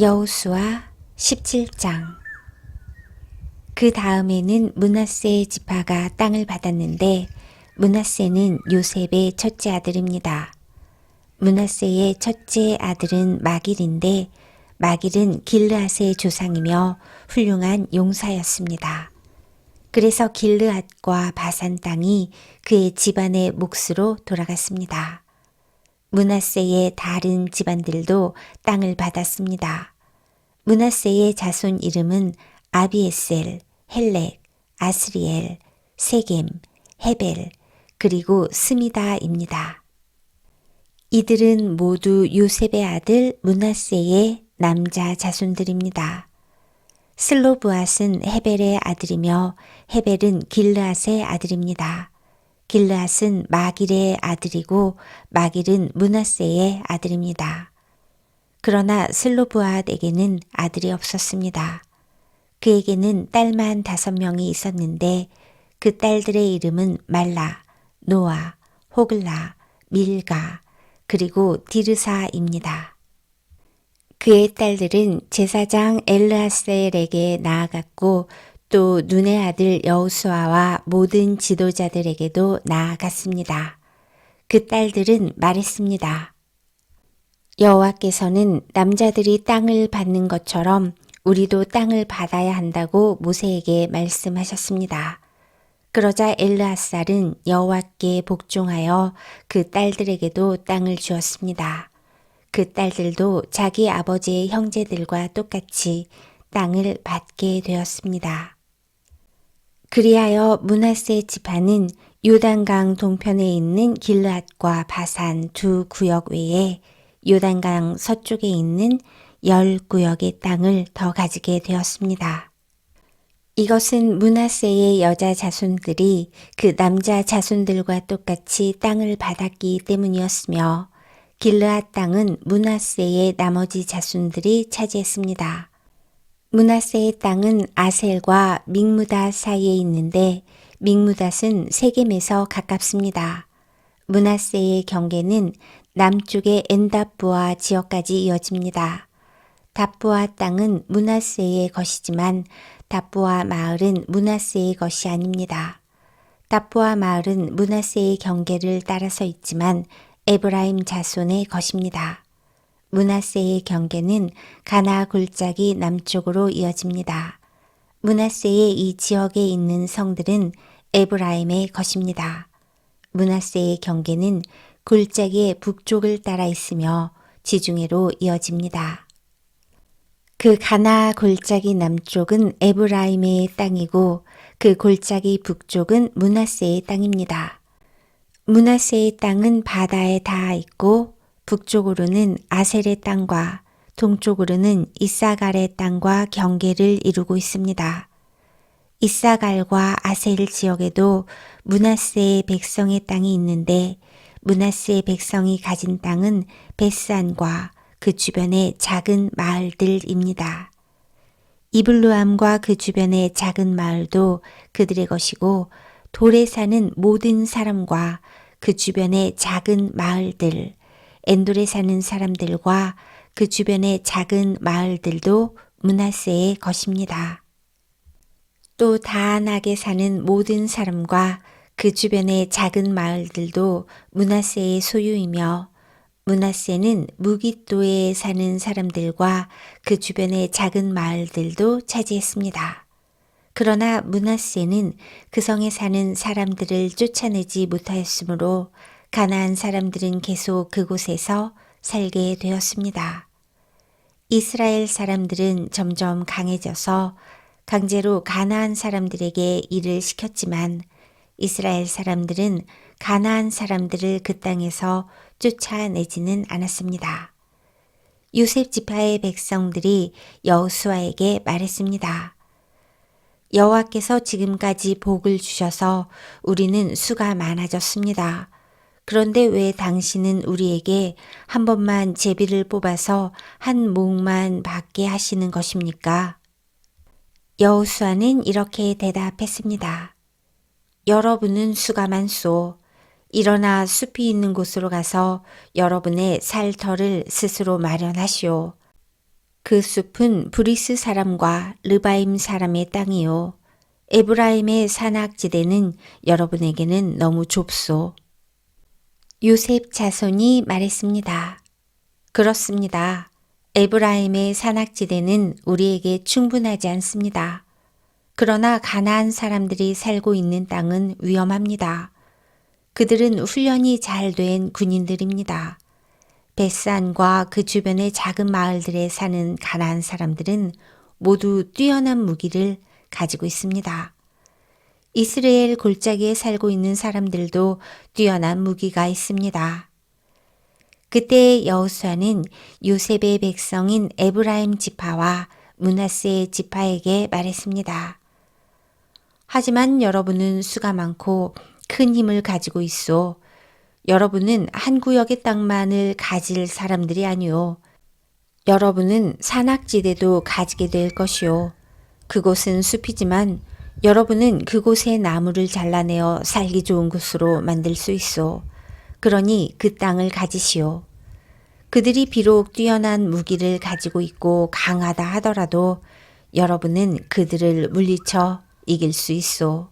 여호수아 17장 그 다음에는 문하세 지파가 땅을 받았는데 문하세는 요셉의 첫째 아들입니다. 문하세의 첫째 아들은 마길인데 마길은 길르앗의 조상이며 훌륭한 용사였습니다. 그래서 길르앗과 바산 땅이 그의 집안의 몫으로 돌아갔습니다. 문하세의 다른 집안들도 땅을 받았습니다. 문하세의 자손 이름은 아비에셀, 헬렉, 아스리엘, 세겜, 헤벨, 그리고 스미다입니다. 이들은 모두 요셉의 아들 문하세의 남자 자손들입니다. 슬로브앗은 헤벨의 아들이며 헤벨은 길르앗의 아들입니다. 길르앗은 마길의 아들이고 마길은 문하세의 아들입니다. 그러나 슬로브앗에게는 아들이 없었습니다. 그에게는 딸만 다섯 명이 있었는데 그 딸들의 이름은 말라, 노아, 호글라, 밀가, 그리고 디르사입니다. 그의 딸들은 제사장 엘르하셀에게 나아갔고 또 눈의 아들 여우수아와 모든 지도자들에게도 나아갔습니다. 그 딸들은 말했습니다. 여호와께서는 남자들이 땅을 받는 것처럼 우리도 땅을 받아야 한다고 모세에게 말씀하셨습니다. 그러자 엘르아살은 여호와께 복종하여 그 딸들에게도 땅을 주었습니다. 그 딸들도 자기 아버지의 형제들과 똑같이 땅을 받게 되었습니다. 그리하여 문하세 지파는 요단강 동편에 있는 길르앗과 바산 두 구역 외에 요단강 서쪽에 있는 열 구역의 땅을 더 가지게 되었습니다. 이것은 문하세의 여자 자손들이 그 남자 자손들과 똑같이 땅을 받았기 때문이었으며 길르앗 땅은 문하세의 나머지 자손들이 차지했습니다. 문하세의 땅은 아셀과 믹무닷 사이에 있는데 믹무닷은 세겜에서 가깝습니다. 문하세의 경계는 남쪽의 엔다부아 지역까지 이어집니다. 다부아 땅은 문하세의 것이지만 다부아 마을은 문하세의 것이 아닙니다. 다부아 마을은 문하세의 경계를 따라서 있지만 에브라임 자손의 것입니다. 문하세의 경계는 가나 골짜기 남쪽으로 이어집니다. 문하세의 이 지역에 있는 성들은 에브라임의 것입니다. 문하세의 경계는 골짜기의 북쪽을 따라 있으며 지중해로 이어집니다. 그 가나 골짜기 남쪽은 에브라임의 땅이고 그 골짜기 북쪽은 문하세의 땅입니다. 문하세의 땅은 바다에 닿아 있고 북쪽으로는 아셀의 땅과 동쪽으로는 이사갈의 땅과 경계를 이루고 있습니다. 이사갈과 아셀 지역에도 문하세의 백성의 땅이 있는데 문하세의 백성이 가진 땅은 베스안과 그 주변의 작은 마을들입니다. 이블루암과 그 주변의 작은 마을도 그들의 것이고 돌에 사는 모든 사람과 그 주변의 작은 마을들, 엔돌에 사는 사람들과 그 주변의 작은 마을들도 문하세의 것입니다. 또 다안하게 사는 모든 사람과 그 주변의 작은 마을들도 문하세의 소유이며 문하세는 무기또에 사는 사람들과 그 주변의 작은 마을들도 차지했습니다. 그러나 문하세는 그 성에 사는 사람들을 쫓아내지 못하였으므로 가나안 사람들은 계속 그곳에서 살게 되었습니다. 이스라엘 사람들은 점점 강해져서 강제로 가나안 사람들에게 일을 시켰지만 이스라엘 사람들은 가나안 사람들을 그 땅에서 쫓아내지는 않았습니다. 요셉 지파의 백성들이 여호수아에게 말했습니다. 여호와께서 지금까지 복을 주셔서 우리는 수가 많아졌습니다. 그런데 왜 당신은 우리에게 한 번만 제비를 뽑아서 한 목만 받게 하시는 것입니까? 여호수아는 이렇게 대답했습니다. 여러분은 수가 많소. 일어나 숲이 있는 곳으로 가서 여러분의 살 터를 스스로 마련하시오. 그 숲은 브리스 사람과 르바임 사람의 땅이요. 에브라임의 산악지대는 여러분에게는 너무 좁소. 요셉 자손이 말했습니다. 그렇습니다. 에브라임의 산악지대는 우리에게 충분하지 않습니다. 그러나 가나안 사람들이 살고 있는 땅은 위험합니다. 그들은 훈련이 잘 된 군인들입니다. 베산과 그 주변의 작은 마을들에 사는 가나안 사람들은 모두 뛰어난 무기를 가지고 있습니다. 이스라엘 골짜기에 살고 있는 사람들도 뛰어난 무기가 있습니다. 그때 여호수아는 요셉의 백성인 에브라임 지파와 문하세의 지파에게 말했습니다. 하지만 여러분은 수가 많고 큰 힘을 가지고 있어 여러분은 한 구역의 땅만을 가질 사람들이 아니오. 여러분은 산악지대도 가지게 될 것이오. 그곳은 숲이지만 여러분은 그곳의 나무를 잘라내어 살기 좋은 곳으로 만들 수 있어. 그러니 그 땅을 가지시오. 그들이 비록 뛰어난 무기를 가지고 있고 강하다 하더라도 여러분은 그들을 물리쳐 이길 수 있어.